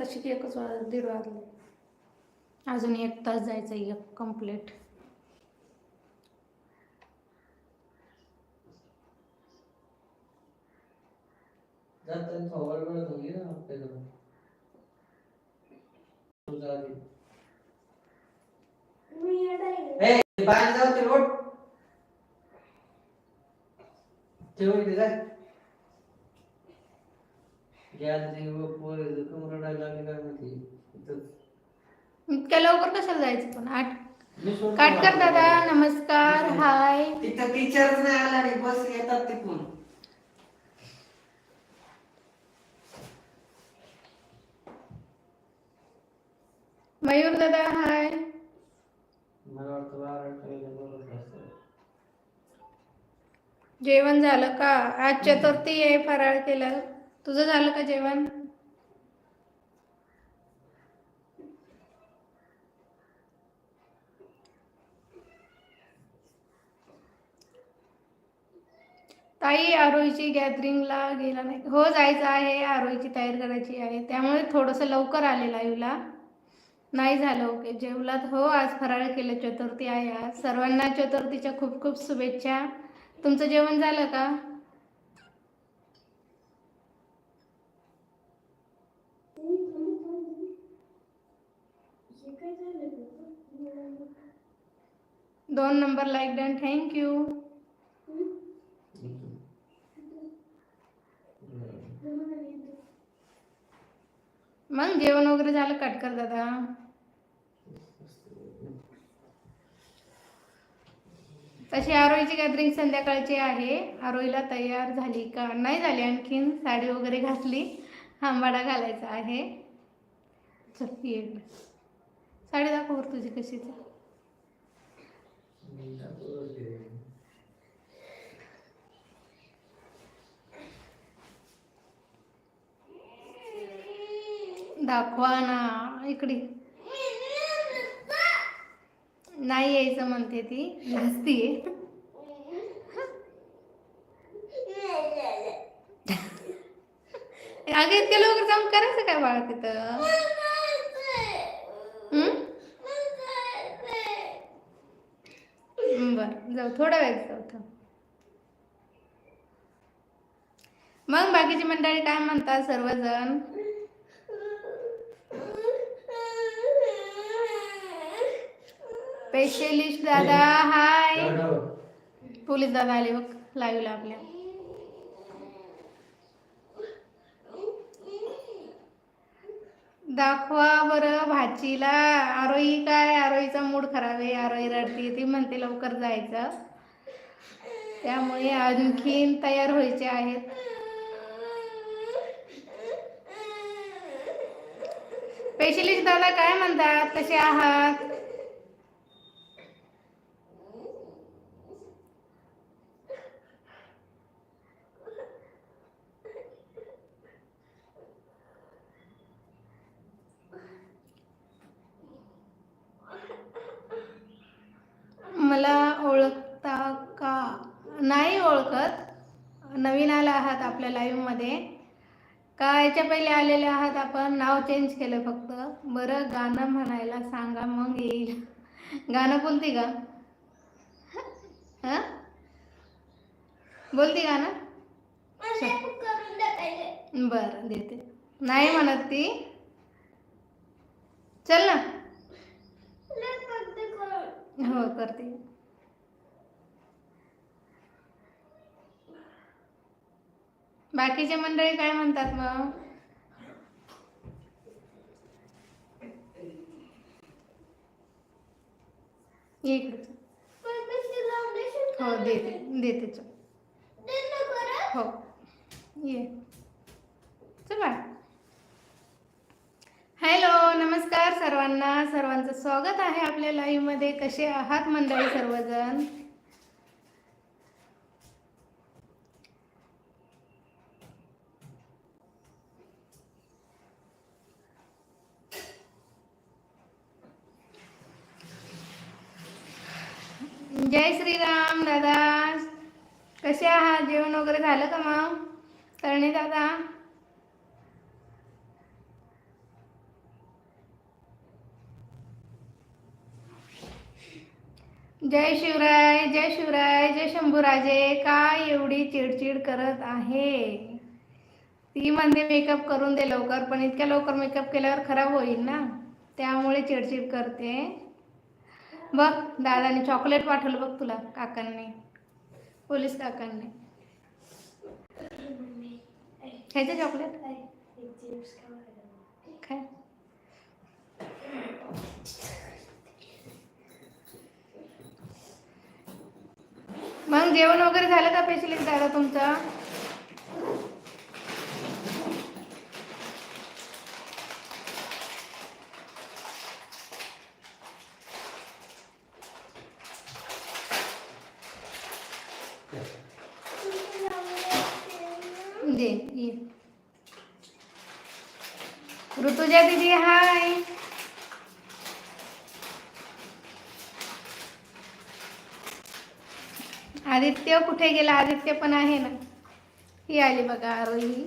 आत्ताशी एकच वाज दीड वाजले. अजून एक तास जायचं एक कंप्लीट ना बाहेर जाऊ ते रोड. ठेव लागली काय माहिती? इतक्या लवकर कशाला जायचं पण? आठ. मी सोडतो काट कर बाहेर. दादा. नमस्कार. हाय. तिथं टीचरच नाही आला आणि बस येतात तिथून. मयूर दादा हाय. मला वाटतं बारा वाजता बोलत असतं जेवण झालं का? आज चतुर्थी आहे फराळ केलं. तुझं झालं का जेवण? ताई आरोईची गॅदरिंगला गेला नाही. हो जायचं आहे. आरोईची तयार करायची आहे. त्यामुळे थोडंसं लवकर आले लाईव्हला नाही झालं ओके. जेवलात. हो आज फराळ केलं. चतुर्थी आहे आज. सर्वांना चतुर्थीच्या खूप खूप शुभेच्छा. तुमचं जेवण झालं का? दोन नंबर लाईक डन थँक्यू मग जेवण वगैरे झालं कट कर दादा. तशी आरोईची गॅदरिंग संध्याकाळची आहे. आरोईला तयार झाली का? नाही झाली आणखीन. साडी वगैरे घातली. आंबाडा घालायचा आहे. चल ये. साडी दाखवर तुझी कशीच. आहे. दाखवा ना इकडे. नाही यायचं म्हणते ती लाजतीये अगं इतक्या लवकर जाऊन करायचं काय बाळा तिथं हम्म? बरं जाऊ थोडा वेळ जाऊ थांब. मग बाकीची मंडळी काय म्हणतात सर्वजण? स्पेशलिस्ट दादा हाय. पोलीस दादा आले बघ लाईव्हला आपल्या. दाखवा बरं भाचीला. आरोही काय? आरोहीचा मूड खराब आहे. आरोही रडते. ती म्हणते लवकर जायचं. त्यामुळे आणखीन तयार व्हायचे आहेत. स्पेशलिस्ट दादा काय म्हणतात? कसे आहात मला ओळखता का नाही ओळखत नवीन आला आहात आपल्या लाईव्हमध्ये का याच्या पहिले आलेले आहात आपण. नाव चेंज केलं फक्त. बरं गाणं म्हणायला सांगा मग येईल. गाणं बोलते का? हां? बोलते गाणं? बरं देते. नाही म्हणत ती. चल ना. हो करते. बाकीचे मंडळी काय म्हणतात मग? ये हो देते देते चल. हो. ये. चल. हॅलो नमस्कार सर्वांना. सर्वांचं स्वागत आहे आपल्या लाईव्हमध्ये कसे आहात मंडळी सर्वजण? जय श्रीराम दादा. कसे आहात? जेवण वगैरे झालं का मग? तरणे दादा? जय शिवराय जय शिवराय जय शंभूराजे. काय एवढी चिडचिड करत आहे? ती म्हणते मेकअप करून दे लवकर. पण इतक्या लवकर मेकअप केल्यावर खराब होईल ना? त्यामुळे चिडचिड करते. बघ दादाने चॉकलेट पाठवलं बघ तुला काकांनी. पोलीस काकांनी. खायचं चॉकलेट काय मग जेवण वगैरे झालं का पेशलिस्ट दादा तुमचं दे ये ऋतुजा दीदी हाय आदित्य कुठे गेला आदित्य पण आहे ना? ही आली बघा आरोही.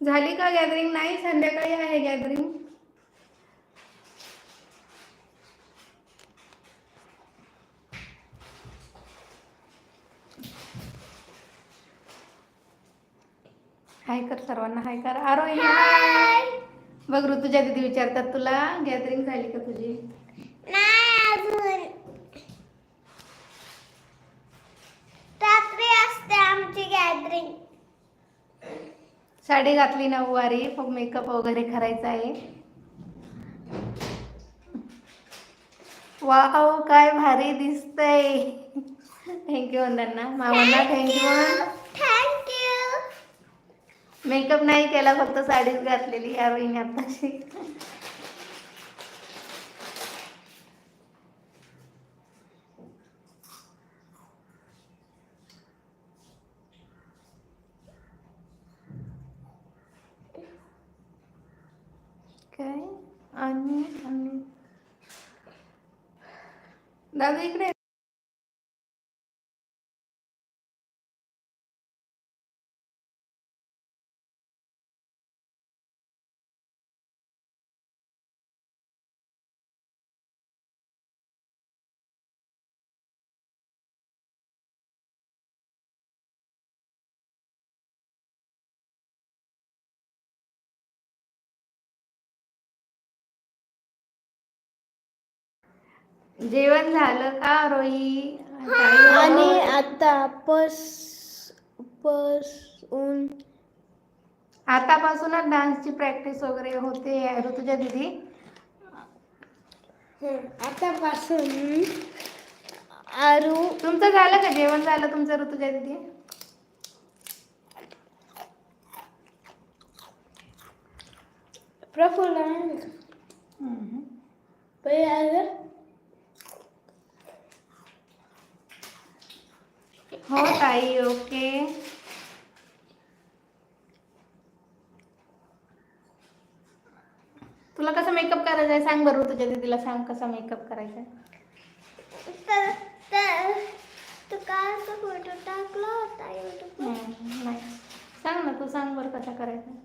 झाली का गॅदरिंग नाही संध्याकाळी आहे गॅदरिंग हाय कर सर्वांना हाय कर. आरोही. हाय बघ ऋतुजा दिदी विचारतात तुला गॅदरिंग झाली का तुझी नाही अजून रात्री असते आमची गॅदरिंग साडी घातली नऊवारी मग मेकअप वगैरे करायचा आहे. वाव काय भारी दिसतंय. Thank you Vandana. मामांना thank you thank you makeup नाही केला फक्त साडीच घातलेली या रोहिणी आताशी काय आणि आणि दादा इकडे जेवण झालं का रोही? आणि आता पस पसून आतापासूनच डान्सची प्रॅक्टिस वगैरे होते ऋतुजा दिदी. आतापासून आरू तुमचं झालं का जेवण? झालं तुमचं ऋतुजा दिदी? प्रफुल्ल आहे ना पहिले आलं हो ताई ओके. तुला कसं मेकअप करायचा आहे सांग बरं तुझ्या दीदीला सांग कसा मेकअप करायचा तू कालचा फोटो टाकला होता नाही. सांग ना तू सांग बरं कसा करायचा. आहे.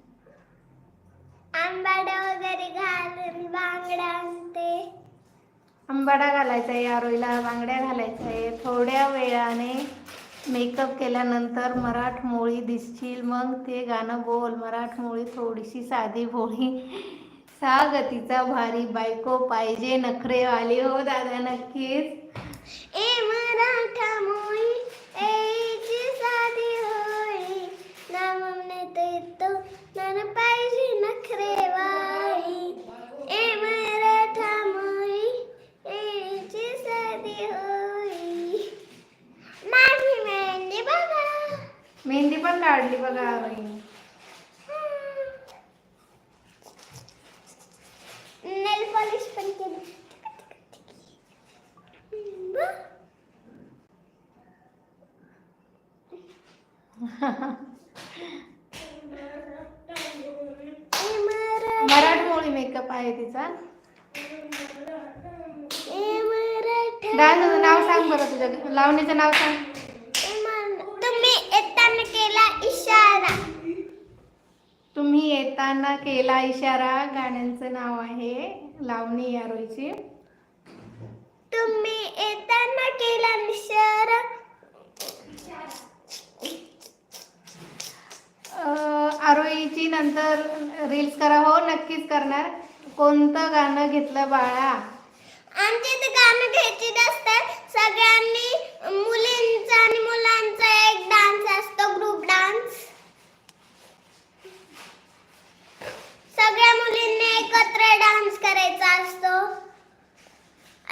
आंबाड्या वगैरे घालून बांगड्या आणते. आंबाडा घालायचा आहे आरोईला बांगड्या घालायच्या आहे. थोड्या वेळाने मेकअप केल्यानंतर मराठमोळी दिसशील. मग ते गाणं बोल. मराठमोळी थोडीशी साधी भोळी सागतीचा भारी बायको पाहिजे नखरेवाली हो दादा नक्कीच. ए मराठा मेहंदी पण काढली बघा बहिणी नेल मराठमोळी मेकअप आहे तिचा. डान्स नाव सांग बरं तुझ्या. लावणीचं नाव सांग. येताना केला इशारा. गाण्यांचं नाव आहे लावणी या रोईची. तुम्ही येताना केला इशारा. अं, आरोहीची नंतर रील्स करा. हो नक्कीच करणार. कोणतं गाणं घेतलं बाळा? आमच्या इथे गाणं घ्यायची नसतात सगळ्यांनी मुलींचा आणि मुलांचा एक डान्स असतो ग्रुप डान्स करायचा असतो?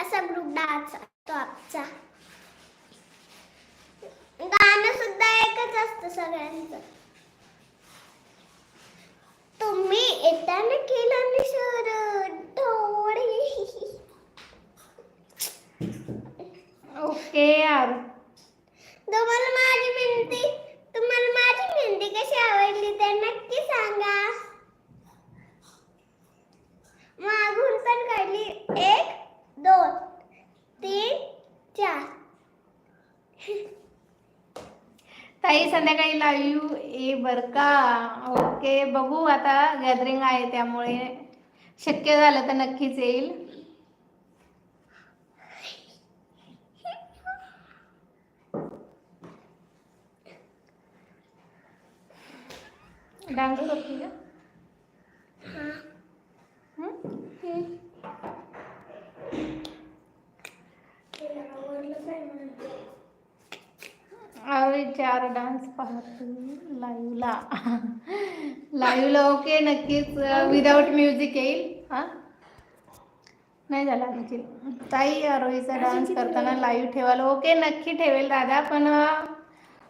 असा ग्रुप डान्स असतो आमचा. गाणं सुद्धा एकच असतं सगळ्यांचं. तुम्ही येताना केला निसर ओके आरो तुम्हाला माझी मेहंदी तुम्हाला माझी मेहंदी कशी आवडली ते नक्की सांगा. मागून पण काढली. एक दोन तीन चार. ताई संध्याकाळी लाईव्ह ये बर का. ओके बघू आता गॅदरिंग आहे त्यामुळे. शक्य झालं तर नक्कीच येईल. डान्स करते का हं? आवे चार डान्स पाहतो लाईव्हला लाईव्हला ओके नक्कीच. विदाऊट म्युझिक येईल. हा? नाही झाला आणखी ताई आरोहीचा डान्स करताना लाईव्ह ठेवायला ओके नक्की ठेवेल दादा पण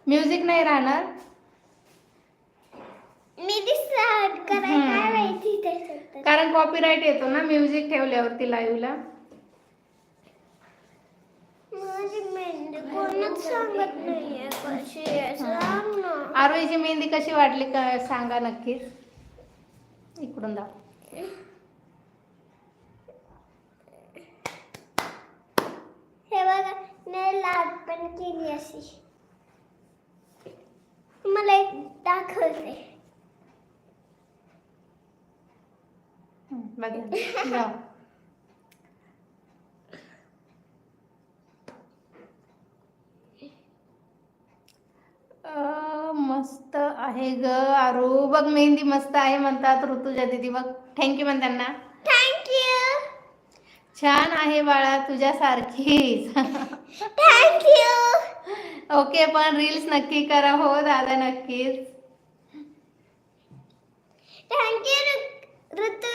म्युझिक नाही राहणार. कारण कॉपीराईट येतो ना म्युझिक ठेवल्यावरती लाईव्हला माझी मेहंदी कोणच सांगत नाहीये कशी वाटली का सांगा नक्कीच. इकडून दाव हे बघा नेल आर्ट पण केली अशी. मला एक दाखवते. बघा. मस्त आहे ग आरू. बघ मेहंदी मस्त आहे म्हणतात ऋतुजा दीदी. बघ थँक्यू म्हण त्यांना. थँक्यू छान आहे बाळा तुझ्यासारखीच. थँक्यू ओके पण रील्स नक्की करा हो दादा नक्कीच. थँक्यू ऋतू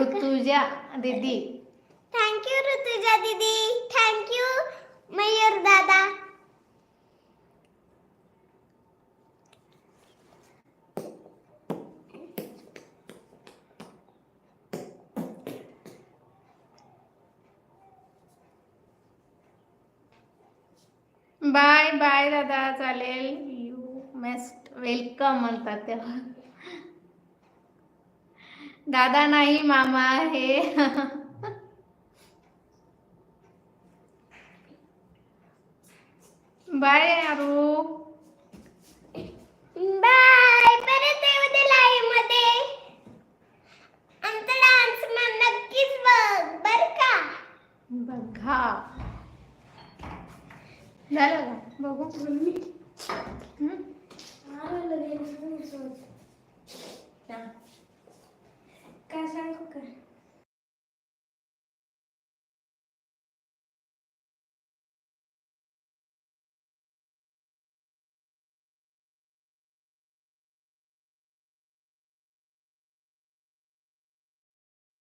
ऋतुजा दीदी. थँक्यू ऋतुजा दीदी. थँक्यू मयूर दादा. बाय बाय दादा चालेल. यू मेस्ट वेलकम म्हणतात तेव्हा. दादा नाही मामा हे बाय आरू बाय परत येऊ दे लाईव्हमध्ये आमचा डान्स मग नक्कीच बघ बर का बघा झालं का? बघू. हं? काय सांगू का?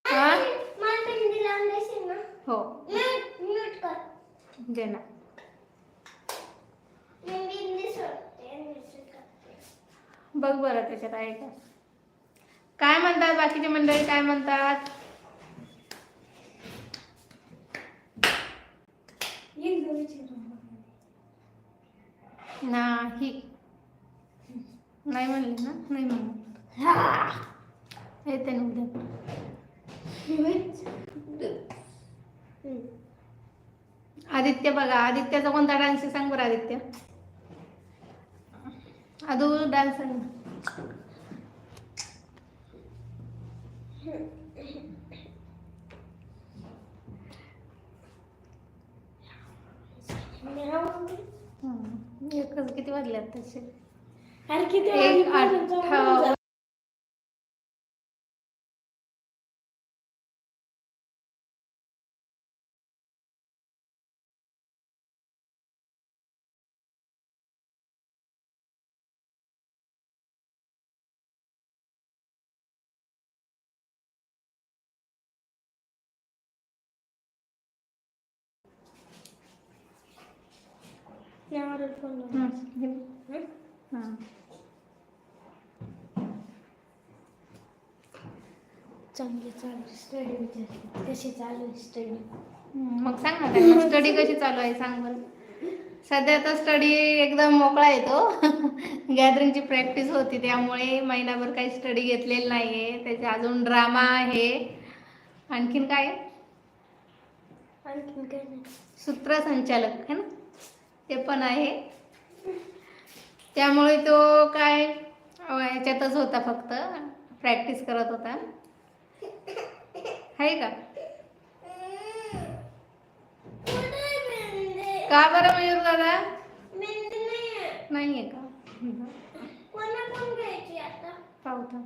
हा? हो. दे ना मेहंदी इंग्लिश सोडते इंग्लिश करते बघ बरं त्याच्यात आहे का. काय म्हणतात बाकीचे मंडळी काय म्हणतात? नाही. नाही म्हणले ना? नाही म्हणले. येते ना उद्या. आदित्य बघा. आदित्याचा कोणता डान्स सांग बरं आदित्य. ना. हम्म. एकच किती वाजल्यात तसे अरे किती यावर फोन. हं? चांगली चालू स्टडी कशी चालू आहे स्टडी मग सांग ना त्यांना स्टडी कशी चालू आहे सांग बरं. सध्या तर स्टडी एकदम मोकळा येतो गॅदरिंगची प्रॅक्टिस होती त्यामुळे महिनाभर काही स्टडी घेतलेला नाही आहे त्याचे अजून ड्रामा आहे. आणखीन काय? आणखीन काय नाही. सूत्रसंचालक है ना? ते पण आहे. त्यामुळे तो काय याच्यातच होता फक्त. प्रॅक्टिस करत होता. आहे का? का बरं मयूर दादा? नाही आहे का पावता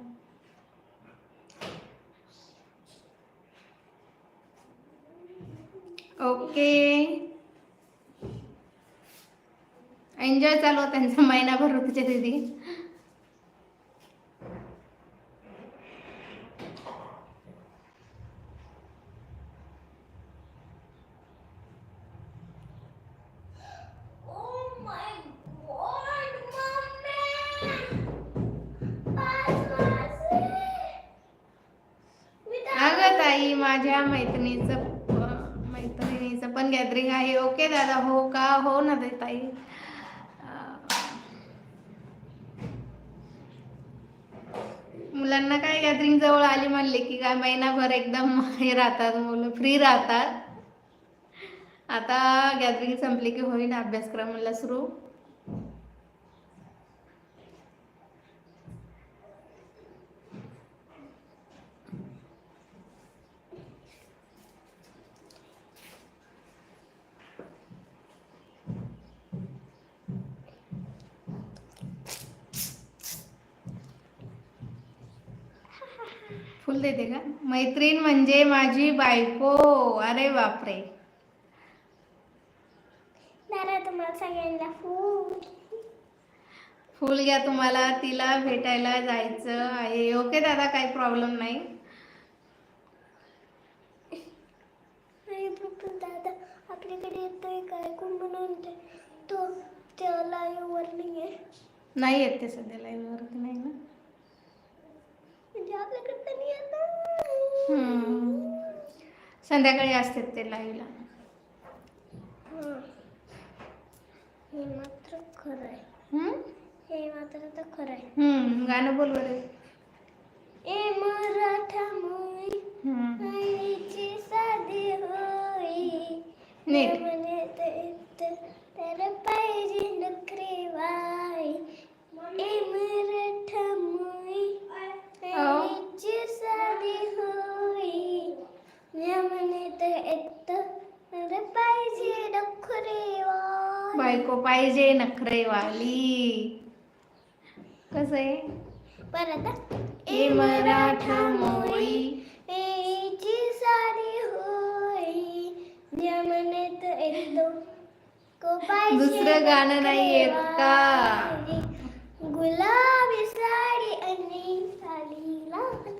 ओके एन्जॉय चालू होता त्यांचा महिनाभर ऋतूच्या दिदी. अगं ताई माझ्या मैत्रिणीचं मैत्रिणीचं पण गॅदरिंग आहे. ओके दादा हो का? हो ना ते ताई अं, मुलांना काय गॅदरिंग जवळ आली म्हणले की काय महिनाभर एकदम हे राहतात मुलं फ्री राहतात. आता गॅदरिंग संपली की होईल अभ्यासक्रमाला सुरू. फुल देते का? मैत्रीण म्हणजे माझी बायको. अरे बापरे. दादा तुम्हाला सगळ्यांना फूल. फुल घ्या तुम्हाला. तिला भेटायला जायचं आहे. ओके दादा काही प्रॉब्लेम नाही. दादा आपल्याकडे येतोय काय? कोण तो त्याला नाही येत ते सध्या लाईव्ह वरती नाही ना म्हणजे आपल्याकडे तर नाही येत ना. हम्म. संध्याकाळी असतात ते लाईव्हला हं. मात्र खरं आहे. हम्म? हे मात्र तर खरं आहे. हम्म गाणं बोल बरं. ए मराठा मोई हम्म. आईची साधी होई नीट. म्हणे तर पाहिजे नखरे वाई ए मराठा मोई आईची साधी होई बायको पाहिजे नखरेवाली। कसं आहे? परत. ए मराठा मोळी एची सारी होई। जमनेत येतो को पाहिजे दुसरं गाणं नाही येत का? गुलाबी साडी आणि साडी लाल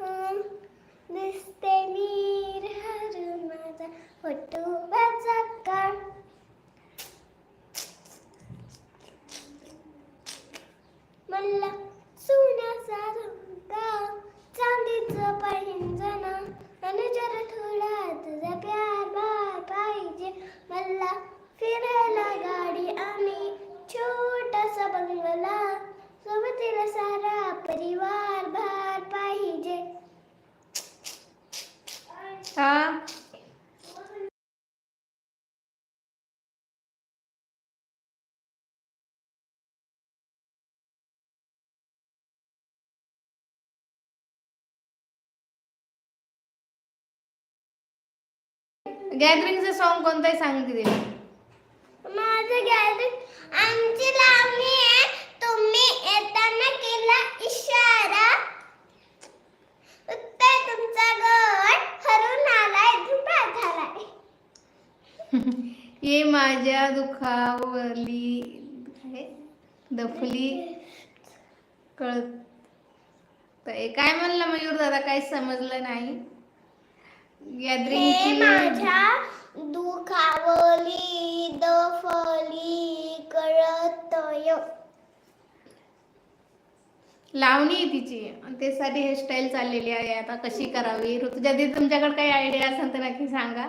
हं. ते नीर हरून माझा फोटोबाचा काळ मला सोन्याचा रंग चांदीचं पैंजण आणि जरा थोडा तुझा प्यार बार पाहिजे. मला फिरायला गाडी आणि छोटासा बंगला सोबतीला सारा परिवार भार पाहिजे. हा गॅदरिंगचं सॉन्ग कोणतं सांगितले माझं गॅदरिंग आमची लावणी आहे. तुम्ही येताना केला इशारा. उत्तर तुमचा गट हरून आलाय धुपा झालाय ये माझ्या दुखावली दफली. कळत काय म्हणलं मयूर दादा? काही समजलं नाही. गॅदरिंगची माझ्या दुखावली दफली कळतय. लावणी आहे तिची. आणि त्यासाठी हेअरस्टाईल चाललेली आहे. आता कशी करावी? ऋतुजा दीदी तुमच्याकडे काही आयडिया असेल तर नक्की सांगा.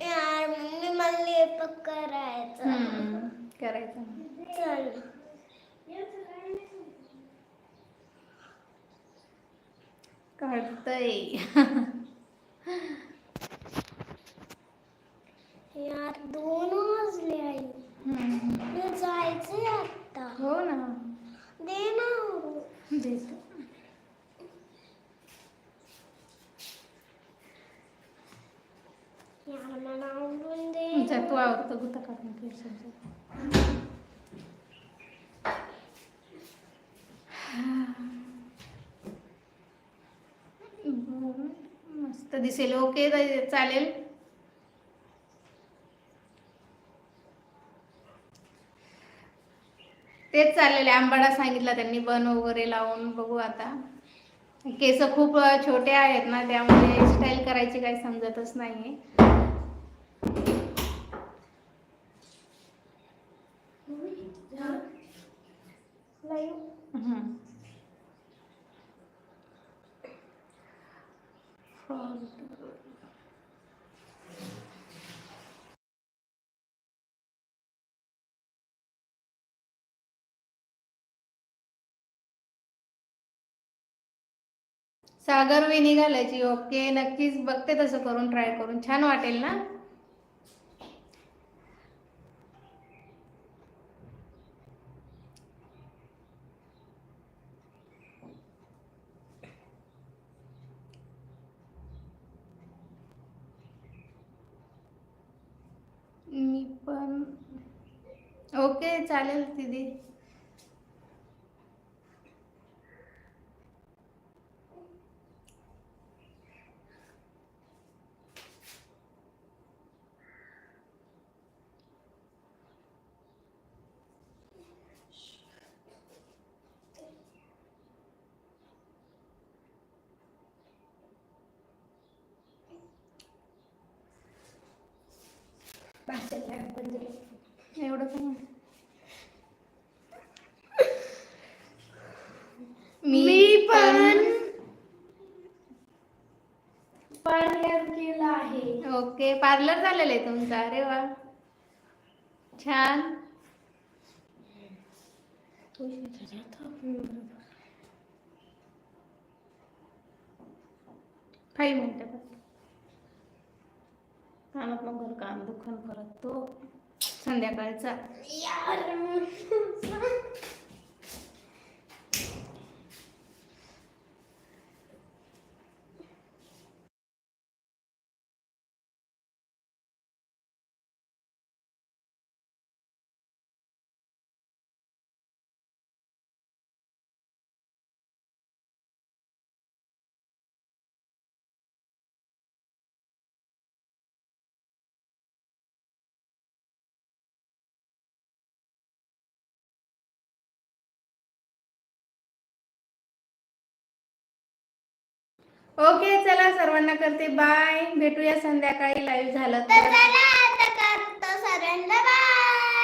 यार मम्मी मला करायचं. करायचं. चल. कळतंय. यार दोन वाजले आई. जायचंय आता. हो ना. देतो. तू आवडतो गुता काढून मस्त दिसेल. ओके चालेल तेच चाललेले आंबाडा सांगितला त्यांनी बन वगैरे लावून बघू आता. केस खूप छोटे आहेत ना त्यामुळे स्टाईल करायची काही समजतच नाहीये हम्म. सागर वेणी घालायची ओके नक्कीच बघते तसं करून ट्राय करून. छान वाटेल ना? मी पण. ओके चालेल दीदी. एवढं काय मी पण पार्लर केलं आहे. ओके पार्लर झालेलं आहे तुमचं. अरे वा. छान. फाईव्ह मिनटं कानात मग घर कान दुखन परत तो संध्याकाळचा. ओके चला सर्वांना करते. बाय भेटूया संध्याकाळी. लाईव्ह झालं तर. चला आता करतो सर्वांना बाय